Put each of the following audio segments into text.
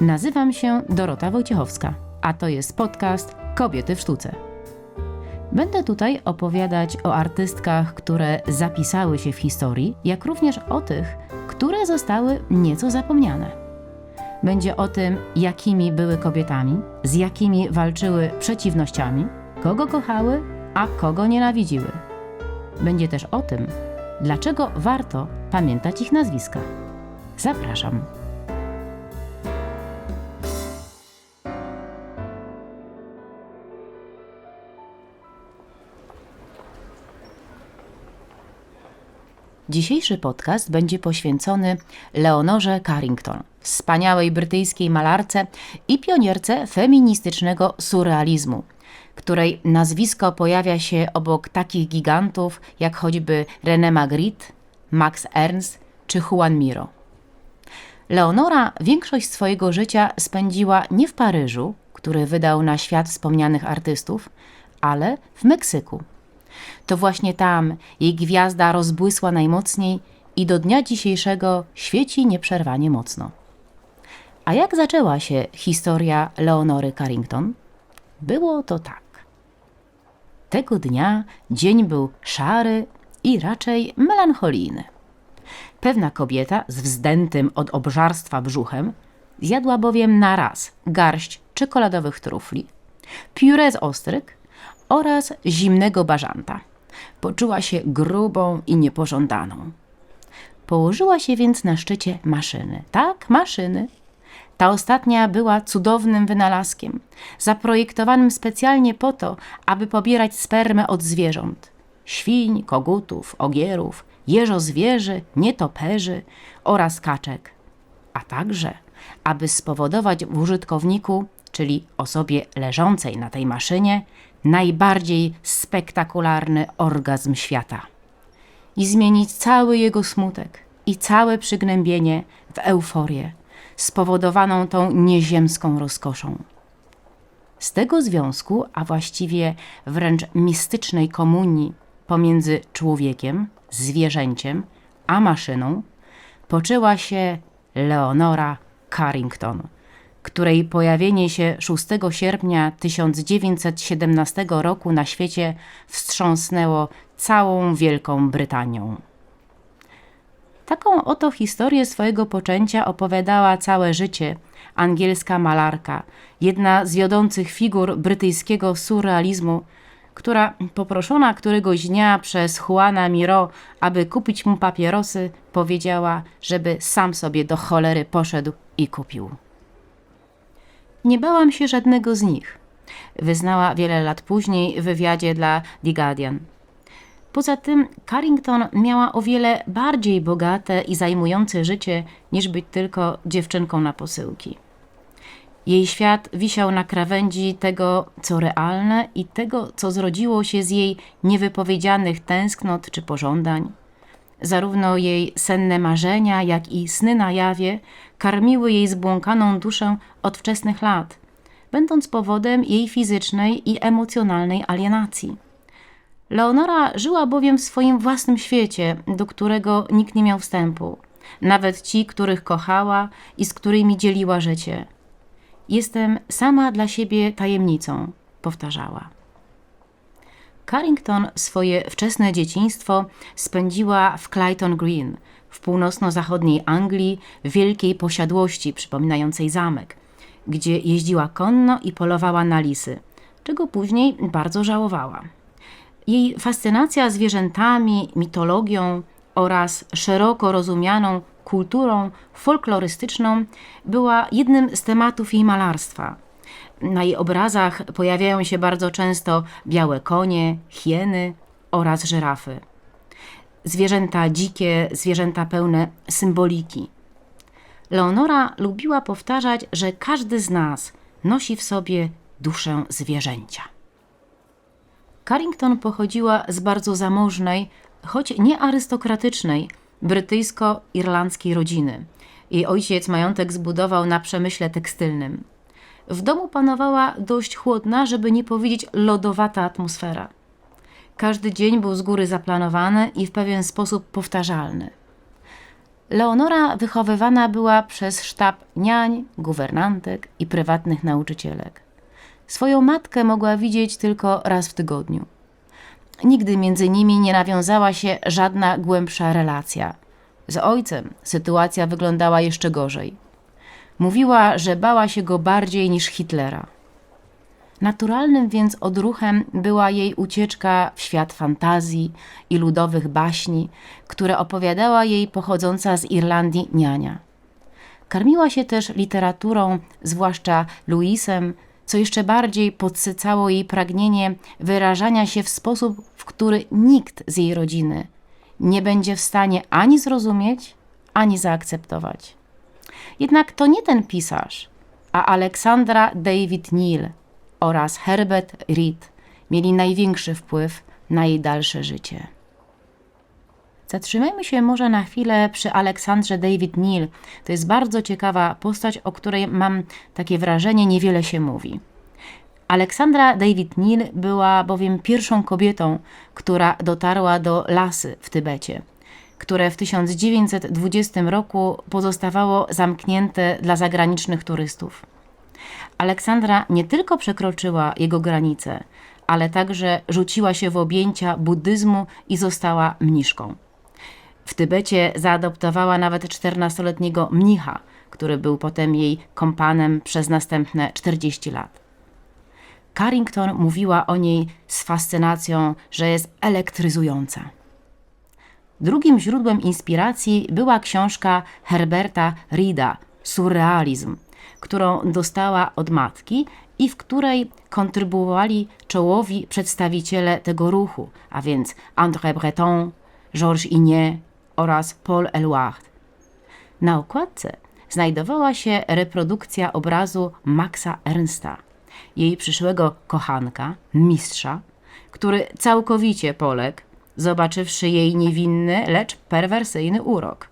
Nazywam się Dorota Wojciechowska, a to jest podcast Kobiety w sztuce. Będę tutaj opowiadać o artystkach, które zapisały się w historii, jak również o tych, które zostały nieco zapomniane. Będzie o tym, jakimi były kobietami, z jakimi walczyły przeciwnościami, kogo kochały, a kogo nienawidziły. Będzie też o tym, dlaczego warto pamiętać ich nazwiska. Zapraszam. Dzisiejszy podcast będzie poświęcony Leonorze Carrington, wspaniałej brytyjskiej malarce i pionierce feministycznego surrealizmu, której nazwisko pojawia się obok takich gigantów jak choćby René Magritte, Max Ernst czy Juan Miro. Leonora większość swojego życia spędziła nie w Paryżu, który wydał na świat wspomnianych artystów, ale w Meksyku. To właśnie tam jej gwiazda rozbłysła najmocniej i do dnia dzisiejszego świeci nieprzerwanie mocno. A jak zaczęła się historia Leonory Carrington? Było to tak. Tego dnia dzień był szary i raczej melancholijny. Pewna kobieta z wzdętym od obżarstwa brzuchem zjadła bowiem na raz garść czekoladowych trufli, pióre z ostryg oraz zimnego bażanta. Poczuła się grubą i niepożądaną. Położyła się więc na szczycie maszyny. Tak, maszyny. Ta ostatnia była cudownym wynalazkiem, zaprojektowanym specjalnie po to, aby pobierać spermę od zwierząt świń, kogutów, ogierów, jeżozwierzy, nietoperzy oraz kaczek, a także aby spowodować w użytkowniku, czyli osobie leżącej na tej maszynie, najbardziej spektakularny orgazm świata i zmienić cały jego smutek i całe przygnębienie w euforię spowodowaną tą nieziemską rozkoszą. Z tego związku, a właściwie wręcz mistycznej komunii pomiędzy człowiekiem, zwierzęciem a maszyną, poczęła się Leonora Carrington – której pojawienie się 6 sierpnia 1917 roku na świecie wstrząsnęło całą Wielką Brytanią. Taką oto historię swojego poczęcia opowiadała całe życie angielska malarka, jedna z wiodących figur brytyjskiego surrealizmu, która poproszona któregoś dnia przez Juana Miro, aby kupić mu papierosy, powiedziała, żeby sam sobie do cholery poszedł i kupił. Nie bałam się żadnego z nich, wyznała wiele lat później w wywiadzie dla The Guardian. Poza tym Carrington miała o wiele bardziej bogate i zajmujące życie niż być tylko dziewczynką na posyłki. Jej świat wisiał na krawędzi tego, co realne i tego, co zrodziło się z jej niewypowiedzianych tęsknot czy pożądań. Zarówno jej senne marzenia, jak i sny na jawie karmiły jej zbłąkaną duszę od wczesnych lat, będąc powodem jej fizycznej i emocjonalnej alienacji. Leonora żyła bowiem w swoim własnym świecie, do którego nikt nie miał wstępu, nawet ci, których kochała i z którymi dzieliła życie. Jestem sama dla siebie tajemnicą, powtarzała. Carrington swoje wczesne dzieciństwo spędziła w Clayton Green, w północno-zachodniej Anglii, wielkiej posiadłości przypominającej zamek, gdzie jeździła konno i polowała na lisy, czego później bardzo żałowała. Jej fascynacja zwierzętami, mitologią oraz szeroko rozumianą kulturą folklorystyczną była jednym z tematów jej malarstwa – na jej obrazach pojawiają się bardzo często białe konie, hieny oraz żyrafy. Zwierzęta dzikie, zwierzęta pełne symboliki. Leonora lubiła powtarzać, że każdy z nas nosi w sobie duszę zwierzęcia. Carrington pochodziła z bardzo zamożnej, choć nie arystokratycznej, brytyjsko-irlandzkiej rodziny. Jej ojciec majątek zbudował na przemyśle tekstylnym. W domu panowała dość chłodna, żeby nie powiedzieć lodowata atmosfera. Każdy dzień był z góry zaplanowany i w pewien sposób powtarzalny. Leonora wychowywana była przez sztab niań, guwernantek i prywatnych nauczycielek. Swoją matkę mogła widzieć tylko raz w tygodniu. Nigdy między nimi nie nawiązała się żadna głębsza relacja. Z ojcem sytuacja wyglądała jeszcze gorzej. Mówiła, że bała się go bardziej niż Hitlera. Naturalnym więc odruchem była jej ucieczka w świat fantazji i ludowych baśni, które opowiadała jej pochodząca z Irlandii niania. Karmiła się też literaturą, zwłaszcza Louisem, co jeszcze bardziej podsycało jej pragnienie wyrażania się w sposób, w który nikt z jej rodziny nie będzie w stanie ani zrozumieć, ani zaakceptować. Jednak to nie ten pisarz, a Aleksandra David Neal oraz Herbert Reed mieli największy wpływ na jej dalsze życie. Zatrzymajmy się może na chwilę przy Aleksandrze David Neal. To jest bardzo ciekawa postać, o której mam takie wrażenie, niewiele się mówi. Aleksandra David Neal była bowiem pierwszą kobietą, która dotarła do lasy w Tybecie, które w 1920 roku pozostawało zamknięte dla zagranicznych turystów. Aleksandra nie tylko przekroczyła jego granice, ale także rzuciła się w objęcia buddyzmu i została mniszką. W Tybecie zaadoptowała nawet 14-letniego mnicha, który był potem jej kompanem przez następne 40 lat. Carrington mówiła o niej z fascynacją, że jest elektryzująca. Drugim źródłem inspiracji była książka Herberta Reeda Surrealizm, którą dostała od matki i w której kontrybuowali czołowi przedstawiciele tego ruchu, a więc André Breton, Georges Ignet oraz Paul Eluard. Na okładce znajdowała się reprodukcja obrazu Maxa Ernsta, jej przyszłego kochanka, mistrza, który całkowicie poległ, zobaczywszy jej niewinny, lecz perwersyjny urok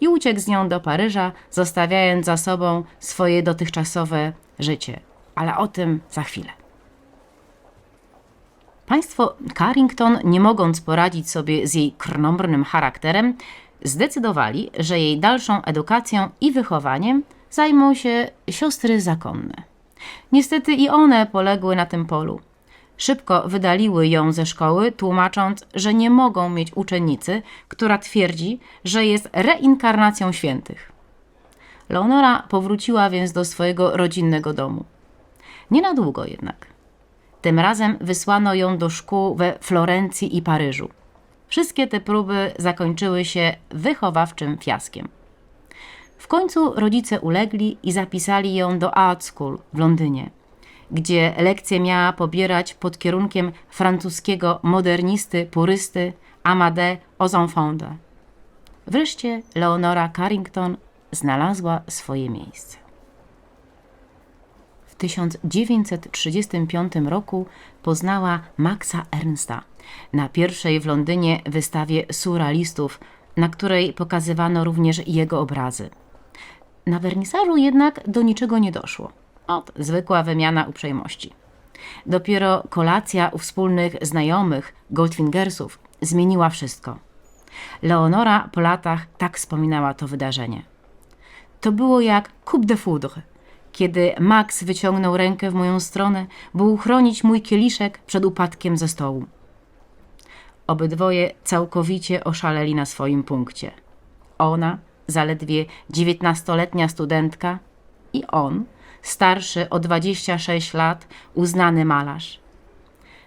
i uciekł z nią do Paryża, zostawiając za sobą swoje dotychczasowe życie. Ale o tym za chwilę. Państwo Carrington, nie mogąc poradzić sobie z jej krnąbrnym charakterem, zdecydowali, że jej dalszą edukacją i wychowaniem zajmą się siostry zakonne. Niestety i one poległy na tym polu. Szybko wydaliły ją ze szkoły, tłumacząc, że nie mogą mieć uczennicy, która twierdzi, że jest reinkarnacją świętych. Leonora powróciła więc do swojego rodzinnego domu. Nie na długo jednak. Tym razem wysłano ją do szkół we Florencji i Paryżu. Wszystkie te próby zakończyły się wychowawczym fiaskiem. W końcu rodzice ulegli i zapisali ją do Art School w Londynie, gdzie lekcje miała pobierać pod kierunkiem francuskiego modernisty, purysty Amadé Ozenfonde. Wreszcie Leonora Carrington znalazła swoje miejsce. W 1935 roku poznała Maxa Ernsta na pierwszej w Londynie wystawie surrealistów, na której pokazywano również jego obrazy. Na wernisażu jednak do niczego nie doszło. Zwykła wymiana uprzejmości. Dopiero kolacja u wspólnych znajomych, Goldfingersów, zmieniła wszystko. Leonora po latach tak wspominała to wydarzenie. To było jak coup de foudre, kiedy Max wyciągnął rękę w moją stronę, by uchronić mój kieliszek przed upadkiem ze stołu. Obydwoje całkowicie oszaleli na swoim punkcie. Ona, zaledwie dziewiętnastoletnia studentka, i on, starszy o 26 lat, uznany malarz.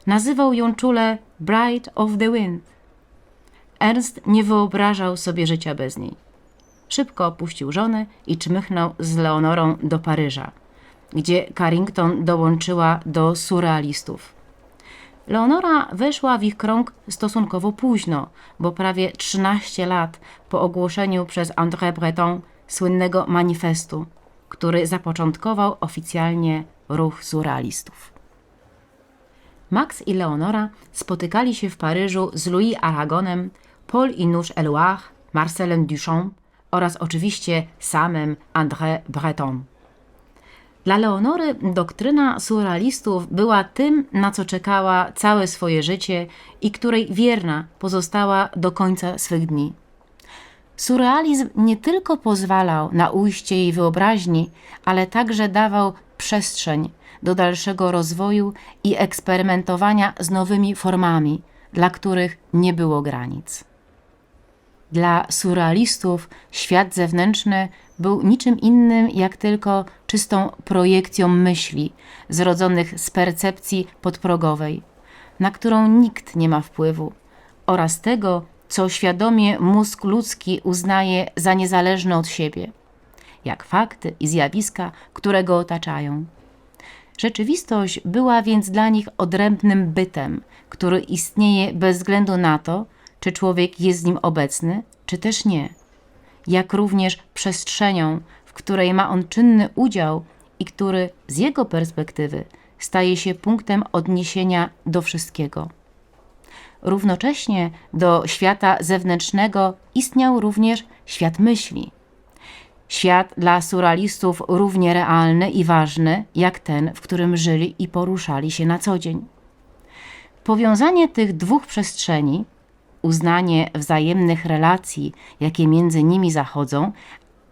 Nazywał ją czule Bride of the Wind. Ernst nie wyobrażał sobie życia bez niej. Szybko opuścił żonę i czmychnął z Leonorą do Paryża, gdzie Carrington dołączyła do surrealistów. Leonora weszła w ich krąg stosunkowo późno, bo prawie 13 lat po ogłoszeniu przez André Breton słynnego manifestu, który zapoczątkował oficjalnie ruch surrealistów. Max i Leonora spotykali się w Paryżu z Louis Aragonem, Paul Inusz Eluard, Marcelem Duchamp oraz oczywiście samym André Breton. Dla Leonory doktryna surrealistów była tym, na co czekała całe swoje życie i której wierna pozostała do końca swych dni. Surrealizm nie tylko pozwalał na ujście jej wyobraźni, ale także dawał przestrzeń do dalszego rozwoju i eksperymentowania z nowymi formami, dla których nie było granic. Dla surrealistów świat zewnętrzny był niczym innym jak tylko czystą projekcją myśli zrodzonych z percepcji podprogowej, na którą nikt nie ma wpływu, oraz tego, co świadomie mózg ludzki uznaje za niezależne od siebie, jak fakty i zjawiska, które go otaczają. Rzeczywistość była więc dla nich odrębnym bytem, który istnieje bez względu na to, czy człowiek jest z nim obecny, czy też nie, jak również przestrzenią, w której ma on czynny udział i który z jego perspektywy staje się punktem odniesienia do wszystkiego. Równocześnie do świata zewnętrznego istniał również świat myśli. Świat dla surrealistów równie realny i ważny jak ten, w którym żyli i poruszali się na co dzień. Powiązanie tych dwóch przestrzeni, uznanie wzajemnych relacji, jakie między nimi zachodzą,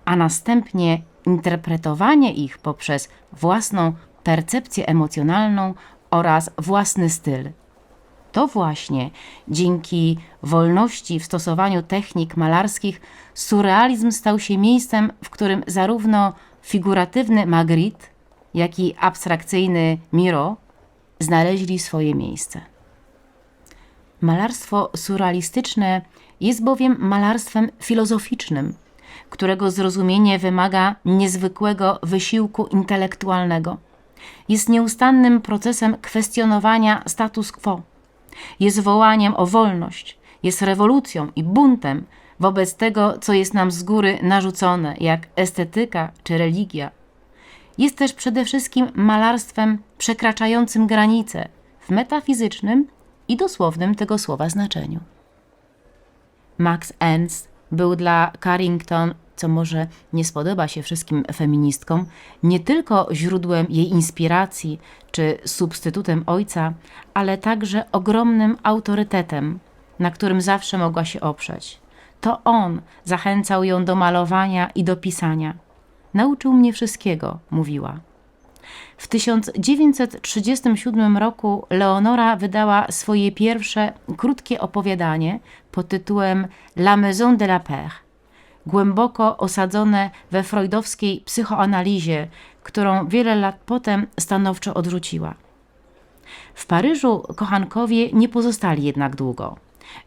a następnie interpretowanie ich poprzez własną percepcję emocjonalną oraz własny styl. To właśnie dzięki wolności w stosowaniu technik malarskich surrealizm stał się miejscem, w którym zarówno figuratywny Magritte, jak i abstrakcyjny Miro znaleźli swoje miejsce. Malarstwo surrealistyczne jest bowiem malarstwem filozoficznym, którego zrozumienie wymaga niezwykłego wysiłku intelektualnego. Jest nieustannym procesem kwestionowania status quo. Jest wołaniem o wolność, jest rewolucją i buntem wobec tego, co jest nam z góry narzucone, jak estetyka czy religia. Jest też przede wszystkim malarstwem przekraczającym granice w metafizycznym i dosłownym tego słowa znaczeniu. Max Ernst był dla Carrington, co może nie spodoba się wszystkim feministkom, nie tylko źródłem jej inspiracji czy substytutem ojca, ale także ogromnym autorytetem, na którym zawsze mogła się oprzeć. To on zachęcał ją do malowania i do pisania. Nauczył mnie wszystkiego, mówiła. W 1937 roku Leonora wydała swoje pierwsze krótkie opowiadanie pod tytułem La Maison de la Père, głęboko osadzone we freudowskiej psychoanalizie, którą wiele lat potem stanowczo odrzuciła. W Paryżu kochankowie nie pozostali jednak długo.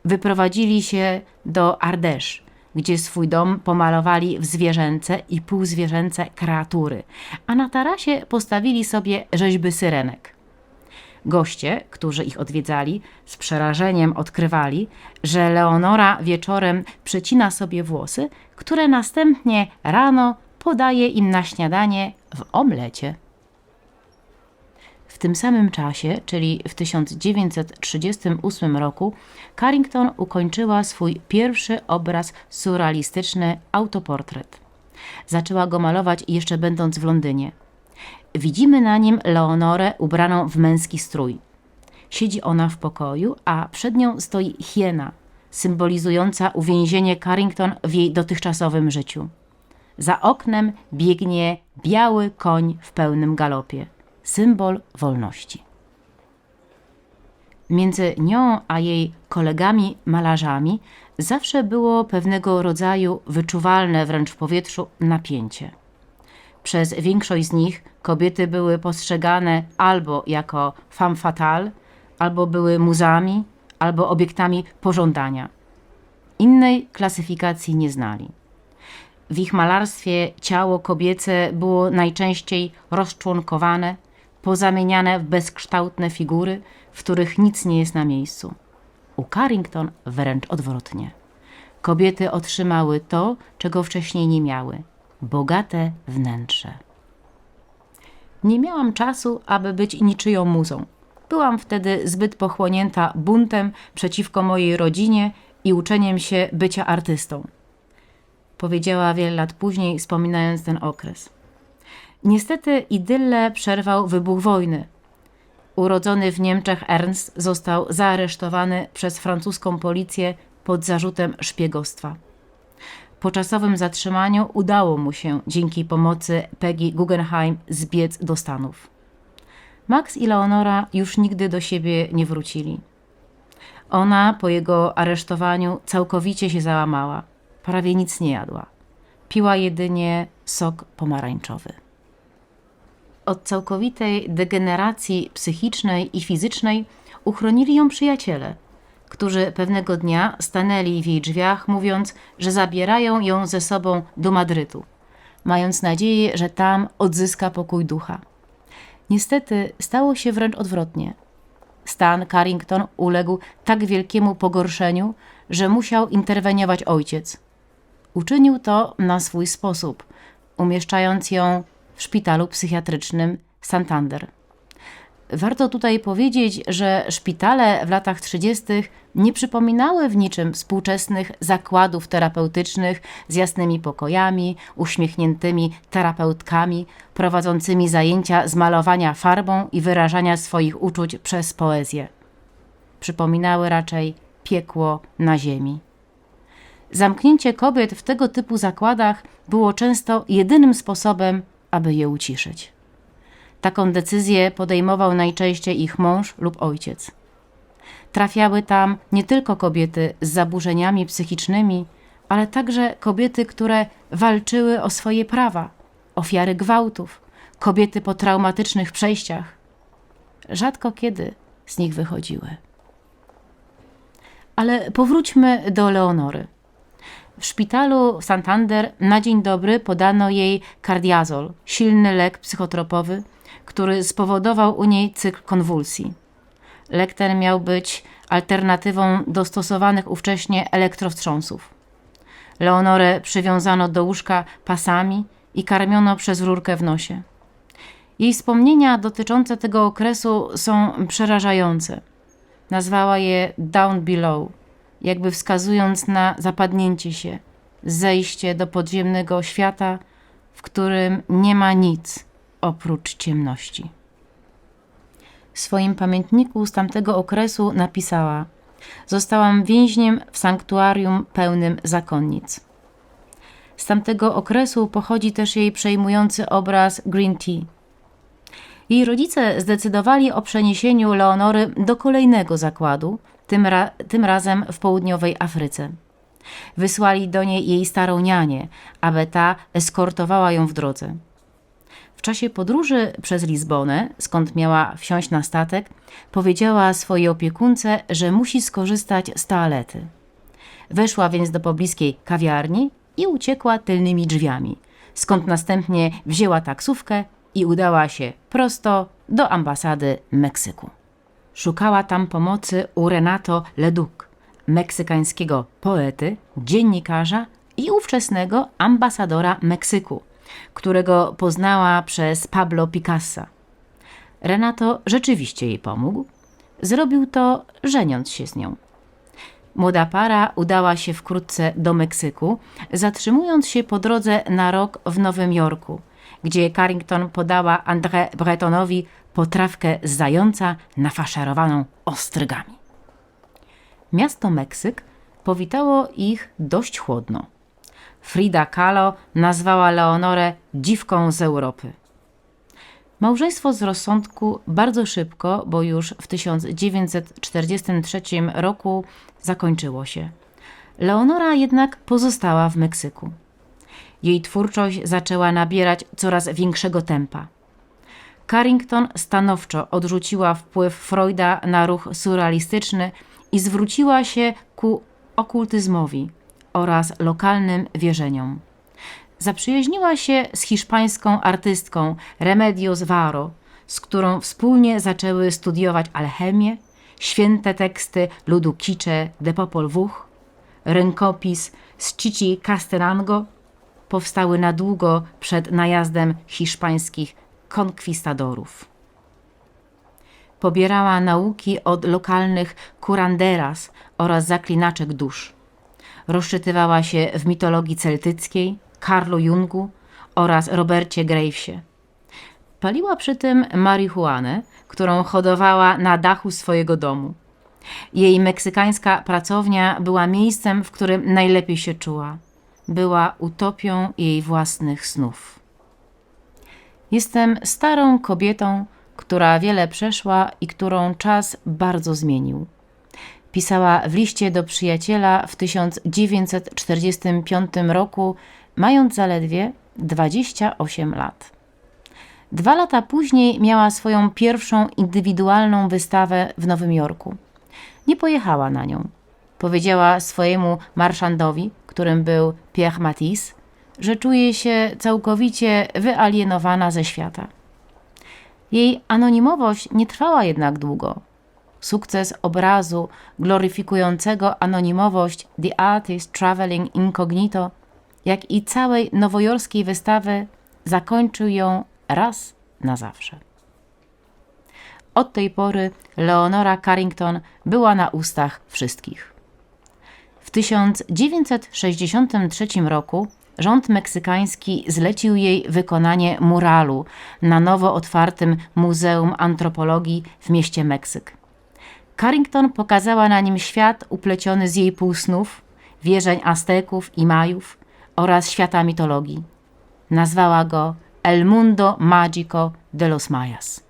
Wyprowadzili się do Ardèche, gdzie swój dom pomalowali w zwierzęce i półzwierzęce kreatury, a na tarasie postawili sobie rzeźby syrenek. Goście, którzy ich odwiedzali, z przerażeniem odkrywali, że Leonora wieczorem przecina sobie włosy, które następnie rano podaje im na śniadanie w omlecie. W tym samym czasie, czyli w 1938 roku, Carrington ukończyła swój pierwszy obraz surrealistyczny autoportret. Zaczęła go malować jeszcze będąc w Londynie. Widzimy na nim Leonorę ubraną w męski strój. Siedzi ona w pokoju, a przed nią stoi hiena, symbolizująca uwięzienie Carrington w jej dotychczasowym życiu. Za oknem biegnie biały koń w pełnym galopie symbol wolności. Między nią a jej kolegami malarzami zawsze było pewnego rodzaju wyczuwalne wręcz w powietrzu napięcie. Przez większość z nich kobiety były postrzegane albo jako femme fatale, albo były muzami, albo obiektami pożądania. Innej klasyfikacji nie znali. W ich malarstwie ciało kobiece było najczęściej rozczłonkowane, pozamieniane w bezkształtne figury, w których nic nie jest na miejscu. U Carrington wręcz odwrotnie. Kobiety otrzymały to, czego wcześniej nie miały bogate wnętrze. Nie miałam czasu, aby być niczyją muzą. Byłam wtedy zbyt pochłonięta buntem przeciwko mojej rodzinie i uczeniem się bycia artystą. Powiedziała wiele lat później, wspominając ten okres. Niestety idylle przerwał wybuch wojny. Urodzony w Niemczech Ernst został zaaresztowany przez francuską policję pod zarzutem szpiegostwa. Po czasowym zatrzymaniu udało mu się dzięki pomocy Peggy Guggenheim zbiec do Stanów. Max i Leonora już nigdy do siebie nie wrócili. Ona po jego aresztowaniu całkowicie się załamała. Prawie nic nie jadła. Piła jedynie sok pomarańczowy. Od całkowitej degeneracji psychicznej i fizycznej uchronili ją przyjaciele, którzy pewnego dnia stanęli w jej drzwiach, mówiąc, że zabierają ją ze sobą do Madrytu, mając nadzieję, że tam odzyska pokój ducha. Niestety stało się wręcz odwrotnie. Stan Carrington uległ tak wielkiemu pogorszeniu, że musiał interweniować ojciec. Uczynił to na swój sposób, umieszczając ją w szpitalu psychiatrycznym Santander. Warto tutaj powiedzieć, że szpitale w latach 30. nie przypominały w niczym współczesnych zakładów terapeutycznych z jasnymi pokojami, uśmiechniętymi terapeutkami, prowadzącymi zajęcia z malowania farbą i wyrażania swoich uczuć przez poezję. Przypominały raczej piekło na ziemi. Zamknięcie kobiet w tego typu zakładach było często jedynym sposobem, aby je uciszyć. Taką decyzję podejmował najczęściej ich mąż lub ojciec. Trafiały tam nie tylko kobiety z zaburzeniami psychicznymi, ale także kobiety, które walczyły o swoje prawa, ofiary gwałtów, kobiety po traumatycznych przejściach. Rzadko kiedy z nich wychodziły. Ale powróćmy do Leonory. W szpitalu Santander na dzień dobry podano jej kardiazol, silny lek psychotropowy, który spowodował u niej cykl konwulsji. Lek ten miał być alternatywą do stosowanych ówcześnie elektrowstrząsów. Leonorę przywiązano do łóżka pasami i karmiono przez rurkę w nosie. Jej wspomnienia dotyczące tego okresu są przerażające. Nazwała je Down Below, jakby wskazując na zapadnięcie się, zejście do podziemnego świata, w którym nie ma nic oprócz ciemności. W swoim pamiętniku z tamtego okresu napisała: Zostałam więźniem w sanktuarium pełnym zakonnic. Z tamtego okresu pochodzi też jej przejmujący obraz Green Tea. Jej rodzice zdecydowali o przeniesieniu Leonory do kolejnego zakładu, tym, ra tym razem w południowej Afryce. Wysłali do niej jej starą nianię, aby ta eskortowała ją w drodze. Czasie podróży przez Lizbonę, skąd miała wsiąść na statek, powiedziała swojej opiekunce, że musi skorzystać z toalety. Weszła więc do pobliskiej kawiarni i uciekła tylnymi drzwiami, skąd następnie wzięła taksówkę i udała się prosto do ambasady Meksyku. Szukała tam pomocy u Renato Leduc, meksykańskiego poety, dziennikarza i ówczesnego ambasadora Meksyku, którego poznała przez Pablo Picassa. Renato rzeczywiście jej pomógł. Zrobił to, żeniąc się z nią. Młoda para udała się wkrótce do Meksyku, zatrzymując się po drodze na rok w Nowym Jorku, gdzie Carrington podała André Bretonowi potrawkę z zająca nafaszerowaną ostrygami. Miasto Meksyk powitało ich dość chłodno. Frida Kahlo nazwała Leonorę dziwką z Europy. Małżeństwo z rozsądku bardzo szybko, bo już w 1943 roku zakończyło się. Leonora jednak pozostała w Meksyku. Jej twórczość zaczęła nabierać coraz większego tempa. Carrington stanowczo odrzuciła wpływ Freuda na ruch surrealistyczny i zwróciła się ku okultyzmowi oraz lokalnym wierzeniom. Zaprzyjaźniła się z hiszpańską artystką Remedios Varo, z którą wspólnie zaczęły studiować alchemię, święte teksty ludu Kicze de Popol Vuh, rękopis z Cici Castellango powstały na długo przed najazdem hiszpańskich konkwistadorów. Pobierała nauki od lokalnych kuranderas oraz zaklinaczek dusz. Rozczytywała się w mitologii celtyckiej, Karlu Jungu oraz Robercie Gravesie. Paliła przy tym marihuanę, którą hodowała na dachu swojego domu. Jej meksykańska pracownia była miejscem, w którym najlepiej się czuła. była utopią jej własnych snów. Jestem starą kobietą, która wiele przeszła i którą czas bardzo zmienił. Pisała w liście do przyjaciela w 1945 roku, mając zaledwie 28 lat. Dwa lata później miała swoją pierwszą indywidualną wystawę w Nowym Jorku. Nie pojechała na nią. Powiedziała swojemu marszandowi, którym był Pierre Matisse, że czuje się całkowicie wyalienowana ze świata. Jej anonimowość nie trwała jednak długo. Sukces obrazu gloryfikującego anonimowość The Artist Traveling Incognito, jak i całej nowojorskiej wystawy, zakończył ją raz na zawsze. Od tej pory Leonora Carrington była na ustach wszystkich. W 1963 roku rząd meksykański zlecił jej wykonanie muralu na nowo otwartym Muzeum Antropologii w mieście Meksyk. Carrington pokazała na nim świat upleciony z jej półsnów, wierzeń Azteków i Majów oraz świata mitologii. Nazwała go El Mundo Magico de los Mayas.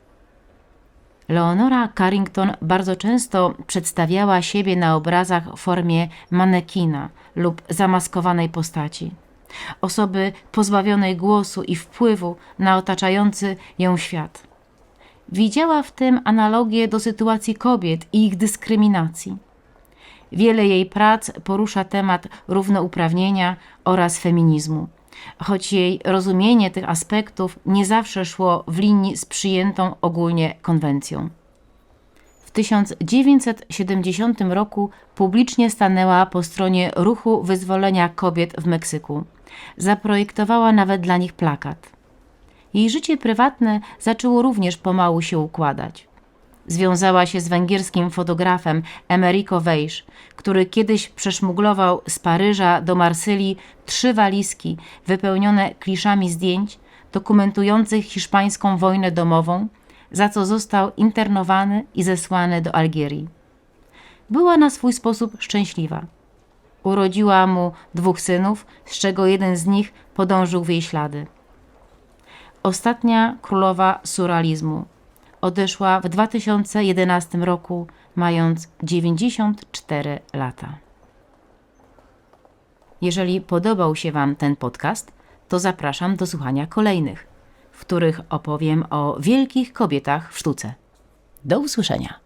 Leonora Carrington bardzo często przedstawiała siebie na obrazach w formie manekina lub zamaskowanej postaci, osoby pozbawionej głosu i wpływu na otaczający ją świat. Widziała w tym analogię do sytuacji kobiet i ich dyskryminacji. Wiele jej prac porusza temat równouprawnienia oraz feminizmu choć jej rozumienie tych aspektów nie zawsze szło w linii z przyjętą ogólnie konwencją. W 1970 roku publicznie stanęła po stronie ruchu wyzwolenia kobiet w Meksyku. Zaprojektowała nawet dla nich plakat. Jej życie prywatne zaczęło również pomału się układać. Związała się z węgierskim fotografem Emerico Weisz, który kiedyś przeszmuglował z Paryża do Marsylii trzy walizki wypełnione kliszami zdjęć dokumentujących hiszpańską wojnę domową, za co został internowany i zesłany do Algierii. Była na swój sposób szczęśliwa. Urodziła mu dwóch synów, z czego jeden z nich podążył w jej ślady. Ostatnia królowa surrealizmu – odeszła w 2011 roku, mając 94 lata. Jeżeli podobał się Wam ten podcast, to zapraszam do słuchania kolejnych, w których opowiem o wielkich kobietach w sztuce. Do usłyszenia.